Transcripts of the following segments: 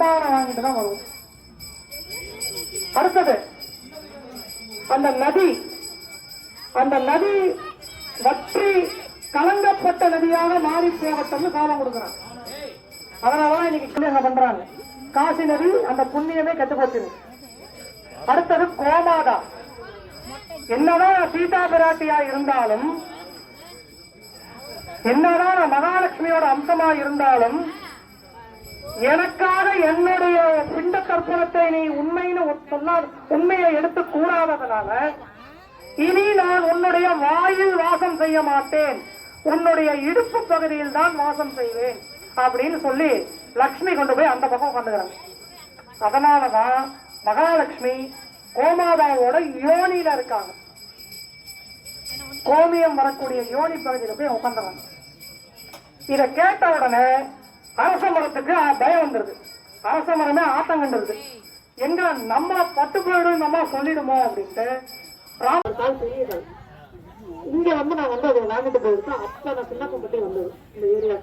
சம்பாவனை வாங்கிட்டு தான் வருவோம். அடுத்தது அந்த நதி அந்த நதி வற்றி கலங்கப்பட்ட நதியாக மாறி போகட்டும்னு சாபம் கொடுக்குறான். அதனாலதான் இன்னைக்கு கல்யாணம் பண்றாங்க. காசி நதி அந்த புண்ணியமே கெட்டு போச்சு அடுத்தது கோமாதா. என்னதான் சீதா பிராட்டியா இருந்தாலும் என்னதான் மகாலட்சுமியோட அம்சமா இருந்தாலும் எனக்காக என்னுடைய பிண்ட தர்ப்பணத்தை நீ உண்மைன்னு சொன்னால் உண்மையை எடுத்து கூறாததுனால இனி நான் உன்னுடைய வாயில் வாசம் செய்ய மாட்டேன். உன்னுடைய இடுப்பு பகுதியில் தான் வாசம் செய்வேன் அப்படின்னு சொல்லி லக்ஷ்மி கொண்டு போய் அந்த பக்கம் உட்காந்துக்கிறாங்க அதனாலதான் மகாலட்சுமி கோமாதாவோட யோனியில இருக்காங்க. கோமியம் வரக்கூடிய யோனி பகுதியில போய் உட்காந்துறாங்க இத கேட்ட உடனே அரச மரத்துக்கு பயம் வந்துருது. அரச மரமே ஆட்டம் கண்டுருது. எங்க நம்ம பட்டு போயிடும் நம்ம சொல்லிடுமோ அப்படின்ட்டு இங்க வந்து நான் வந்து அதை வாங்கிட்டு போயிருக்கேன். அப்ப நான் சின்னப்பட்டி வந்தது. இந்த ஏரியா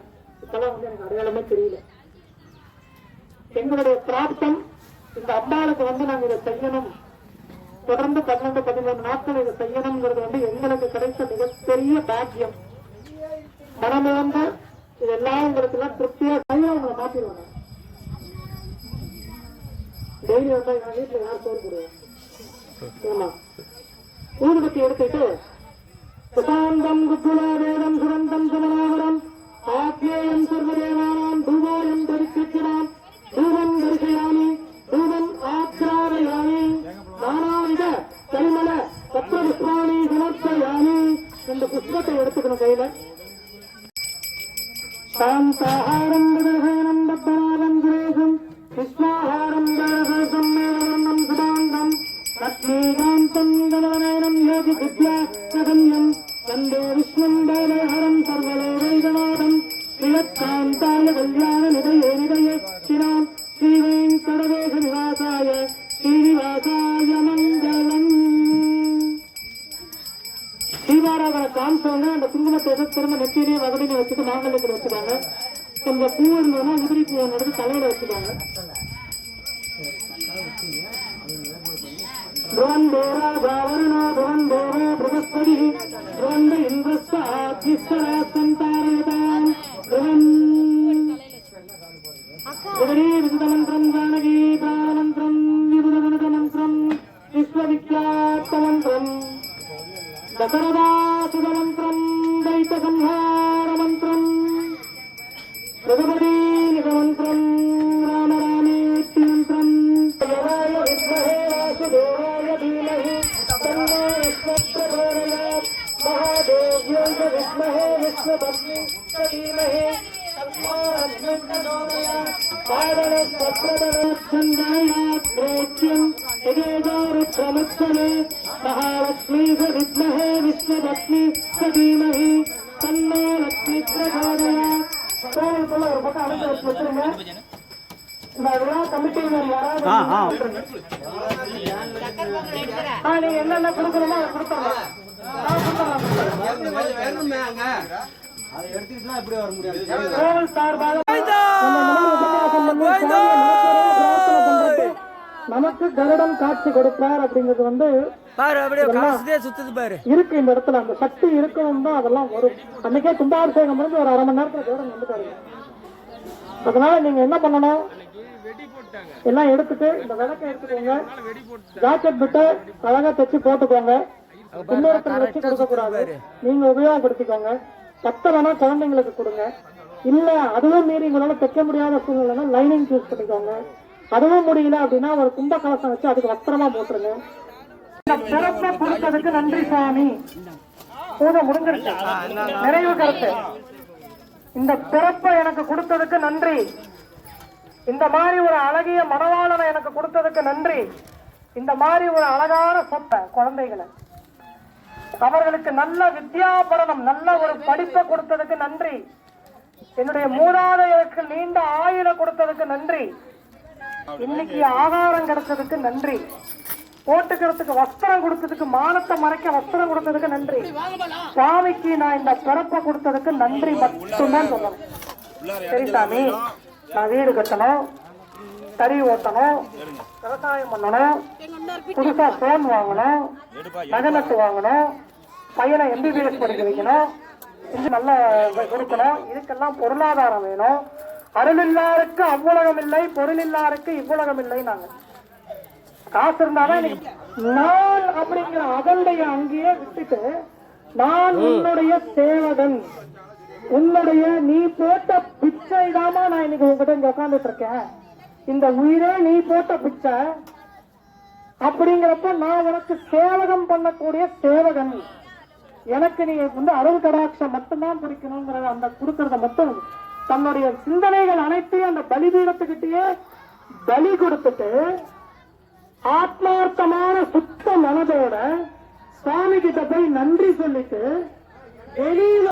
இப்பெல்லாம் வந்து எனக்கு அடையாளமே தெரியல. எங்களுடைய பிராப்தம் இந்த அம்பாளுக்கு வந்து நாங்க இதை செய்யணும். தொடர்ந்து பன்னெண்டு பதிமூணு நாட்கள் இதை செய்யணுங்கிறது வந்து எங்களுக்கு கிடைத்த மிகப்பெரிய பாக்கியம். மனமிழந்த இதெல்லாம் உங்களுக்கு எல்லாம் திருப்தியா கையில உங்களை மாத்திடுவாங்க டெய்லி வந்தா எங்க வீட்டுல யார் சோறு போடுவோம் ஆமா ஊதுபத்தி எடுத்துட்டு சுசாந்தம் குக்குலாவேதம் வேதம் சுரந்த லக்ஷ்மீகாந்தம் கணவனேனம் யோகி வித்யா சகன்யம் வந்தே விஷ்ணும் வேலஹரம் சர்வலோகைகநாதம் ஸ்ரீயக்காந்தாய கல்யாண நிதயே நிதயே ஸ்ரீராம் ஸ்ரீவேங்கடவேஷ நிவாசாய ஸ்ரீனிவாசாய மங்களம் தீபாராதனை காமிச்சவங்க அந்த குங்குமத்தை எடுத்து திரும்ப நெத்தியிலேயே வகடினை வச்சுட்டு மாங்கல்யத்தில் வச்சுட்டாங்க கொஞ்சம் பூ இருந்ததுன்னா உதிரி பூ எடுத்து தலையில வச்சுட்டாங்க దశరథాసురమంత్రం దైతసంహారమంత్రం మృగపడీనికమంత్రం రామ రామేత్యమంత్రం యవాయ విద్మహే వాసుదేవాయ ధీమహి తన్నో విశ్వప్రచోదయాత్ మహాదేవ్యై విద్మహే విశ్వపత్ని ధీమహి తన్నో అగ్నిం प्रेत्यम् यदेजोरुद्रमुत्सवे महालक्ष्मी च विद्महे विष्णुपत्नी च धीमहि तन्नो लक्ष्मी प्रचोदयात् கோவிலுக்குள்ள ஒரு பக்கம் அடைச்சு வச்சு வச்சிருங்க இந்த விழா கமிட்டியினர் யாராவது ஆ, நீங்க என்னென்ன கொடுக்கணுமோ அதை கொடுத்துடலாம் ஆ, கொடுத்துடலாம். கோவில் சார்பாக கருடம் காட்சி கொடுப்பார் அப்படிங்கிறது வந்து பாரு அப்படியே சுத்துது பாரு. இருக்கு இந்த இடத்துல. அந்த சக்தி இருக்கணும் தான் அதெல்லாம் வரும். அன்னைக்கே கும்பாபிஷேகம் முடிஞ்சு ஒரு அரை மணி நேரத்துல கருடன் வந்துட்டாரு. அதனால நீங்க என்ன பண்ணணும்? எல்லாம் எடுத்துட்டு இந்த விளக்கை எடுத்துக்கோங்க. ஜாக்கெட் பிட்டு அழகா தைச்சு போட்டுக்கோங்க. இன்னொருத்தர் வச்சு கொடுக்க கூடாது. நீங்க உபயோகப்படுத்திக்கோங்க. பத்தலைனா குழந்தைங்களுக்கு கொடுங்க. இல்ல அதுவும் மீறி உங்களால தைக்க முடியாத சூழ்நிலைனா லைனிங் யூஸ் பண்ணிக்கோங்க. அதுவும் முடியல அப்படின்னா ஒரு கும்ப கலசம் வச்சு அதுக்கு வஸ்திரமா போட்டுருங்க இந்த கொடுத்ததுக்கு நன்றி சாமி. பூஜை முடிஞ்சிருச்சு. நிறைவு கருத்து. இந்த பிறப்பை எனக்கு கொடுத்ததுக்கு நன்றி. இந்த மாதிரி ஒரு அழகிய மனவாளனை எனக்கு கொடுத்ததுக்கு நன்றி. இந்த மாதிரி ஒரு அழகான சொத்தை குழந்தைகளை. அவர்களுக்கு நல்ல வித்யாபரணம் நல்ல ஒரு படிப்பை கொடுத்ததுக்கு நன்றி. என்னுடைய மூதாதையருக்கு நீண்ட ஆயுள கொடுத்ததுக்கு நன்றி. இன்னைக்கு ஆகாரம் கிடைச்சதுக்கு நன்றி. போட்டுக்கிறதுக்கு வஸ்திரம் கொடுத்ததுக்கு மானத்தை மறைக்க வஸ்திரம் கொடுத்ததுக்கு நன்றி. சுவாமிக்கு நான் இந்த பிறப்பை கொடுத்ததுக்கு நன்றி மட்டும்தான் சொல்லணும். சரி சாமி நான் வீடு கட்டணும் தறி ஓட்டணும் விவசாயம் பண்ணணும் புதுசா போன் வாங்கணும் நகநட்டு வாங்கணும் பையனை எம்பிபிஎஸ் படிக்க வைக்கணும் இது நல்ல கொடுக்கணும் இதுக்கெல்லாம் பொருளாதாரம் வேணும். அருள் இல்லாருக்கு அவ்வுலகம் இல்லை பொருள் இல்லாருக்கு இவ்வுலகம் இல்லை நாங்க காசு இருந்தாதான் நான் அப்படிங்கிற அதனுடைய அங்கேயே விட்டுட்டு நான் உன்னுடைய சேவகன். உன்னுடைய நீ போட்ட பிச்சை தாமா நான் இன்னைக்கு உங்ககிட்ட இங்க உட்காந்துட்டு இருக்கேன் இந்த உயிரே நீ போட்ட பிச்சை. அப்படிங்கிறப்ப நான் உனக்கு சேவகம் பண்ணக்கூடிய சேவகன். எனக்கு நீ வந்து அருள் கடாட்சம் மட்டும்தான் பிடிக்கணுங்கிற அந்த கொடுக்கறத மட்டும் தன்னுடைய சிந்தனைகள் அனைத்தையும் அந்த பலிபீடத்துக்கிட்டயே பலி கொடுத்துட்டு ஆத்மார்த்தமான சுத்த மனதோட சுவாமி கிட்ட போய் நன்றி சொல்லிட்டு வெளியில